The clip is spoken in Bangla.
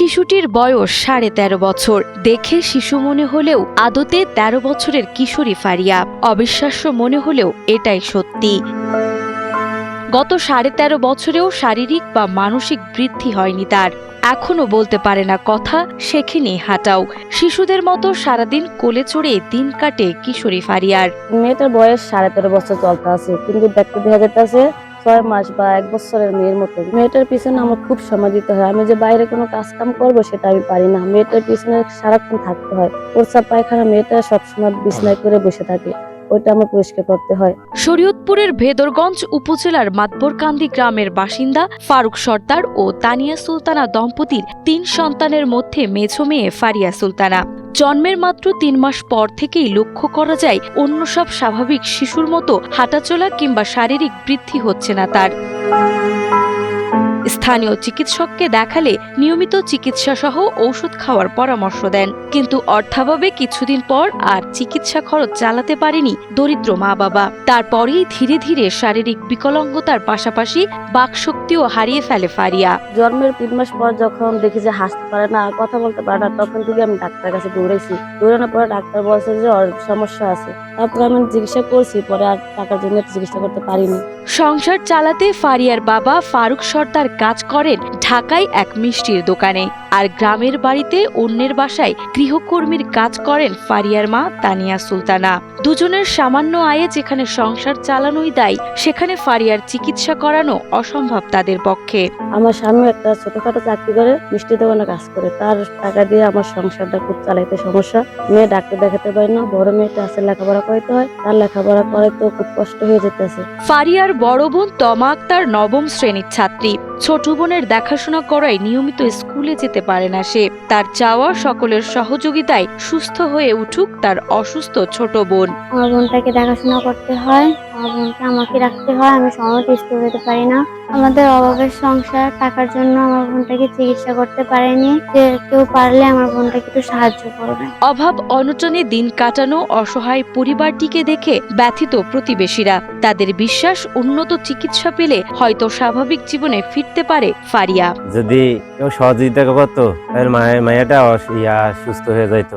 শিশুটির বয়স সাড়ে তেরো বছর। দেখে শিশু মনে হলেও আদতে তেরো বছরের কিশোরী ফারিয়া। অবিশ্বাস্য মনে হলেও এটাই সত্যি। গত সাড়ে তেরো বছরেও শারীরিক বা মানসিক বৃদ্ধি হয়নি তার। এখনও বলতে পারে না কথা, শেখেনি হাঁটাও। শিশুদের মতো সারাদিন কোলে চড়ে দিন কাটে কিশোরী ফারিয়ার। মেয়েটার বয়স সাড়ে তেরো বছর চলতে আছে, কিন্তু দেখতে দেখা যেতেছে ছয় মাস বা এক বছরের মেয়ের মতো। মেয়েটার পিছনে আমার খুব সময় দিতে হয়। আমি যে বাইরে কোনো কাজ কাম করব সেটা আমি পারি না। মেয়েটার পিছনে সারাক্ষণ থাকতে হয়। প্রস্রাব পায়খানা মেয়েটা সবসময় বিছনায় করে বসে থাকে। ওইটা আমার পরিষ্কার করতে হয়। শরীয়তপুরের ভেদরগঞ্জ উপজেলার মাতবরকান্দি গ্রামের বাসিন্দা ফারুক সর্দার ও তানিয়া সুলতানা দম্পতির তিন সন্তানের মধ্যে মেঝো মেয়ে ফারিয়া সুলতানা। জন্মের মাত্র তিন মাস পর থেকেই লক্ষ্য করা যায়, অন্য সব স্বাভাবিক শিশুর মতো হাঁটাচলা কিংবা শারীরিক বৃদ্ধি হচ্ছে না তার। স্থানীয় চিকিৎসককে দেখালে নিয়মিত চিকিৎসা সহ ঔষধ খাওয়ার পরামর্শ দেন। কিন্তু অর্থাভাবে কিছুদিন পর আর চিকিৎসা খরচ চালাতে পারেনি দরিদ্র মা বাবা তারপরেই ধীরে ধীরে শারীরিক বিকলাঙ্গতার পাশাপাশি বাকশক্তিও হারিয়ে ফেলে ফারিয়া। জন্মের তিন মাস পর যখন দেখি যে হাসতে পারে না কথা বলতে পারে না তখন থেকে আমি ডাক্তার কাছে দৌড়াইছি। দৌড়ানোর পরে ডাক্তার বলছে যে ওর সমস্যা আছে। তারপর আমি চিকিৎসা করছি পরে আর টাকার জন্য চিকিৎসা করতে পারিনি। সংসার চালাতে ফারিয়ার বাবা ফারুক সর্দার কাজ করেন ঢাকায় এক মিষ্টির দোকানে। আর গ্রামের বাড়িতে অন্যের বাসায় গৃহকর্মীর কাজ করেন ফারিয়ার মা তানিয়া সুলতানা। দুজনের সামান্য আয়ে যেখানে সংসার চালানোই দায় সেখানে ফারিয়ার চিকিৎসা করানো অসম্ভব তাদের পক্ষে। আমার স্বামী একটা ছোটখাটো চাকরি করে মিষ্টি দোকানে কাজ করে। তার টাকা দিয়ে আমার সংসারটা খুব চালাইতে সমস্যা। মেয়ে ডাক্তার দেখাতে পারে না বড় মেয়েটা আছে লেখাপড়া করতে হয়। তার লেখাপড়া করাইতেও খুব কষ্ট হয়ে যেতেছে। ফারিয়ার বড় বোন তমা আক্তার নবম শ্রেণির ছাত্রী। ছোট বোনের দেখাশোনা করায় নিয়মিত স্কুলে যেতে পারে না সে। তার চাওয়া সকলের সহযোগিতায় সুস্থ হয়ে উঠুক তার অসুস্থ ছোট বোন। আমার বোনটাকে দেখাশোনা করতে হয় আমার বোনকে আমাকে রাখতে হয় আমি সময় স্কুল যেতে পারি না। আমাদের অভাবের সংসার টাকার জন্য আমার বোনটাকে চিকিৎসা করতে পারেনি। যে কেউ পারলে আমার বোনটাকে একটু সাহায্য করবে। অভাব অনটনে দিন কাটানো অসহায় পরিবারটিকে দেখে ব্যথিত প্রতিবেশীরা। তাদের বিশ্বাস উন্নত চিকিৎসা পেলে হয়তো স্বাভাবিক জীবনে ফিরতে পারে ফারিয়া। যদি কেউ সহযোগিতা করতো তাহলে মায়াটা সুস্থ হয়ে যাইতো।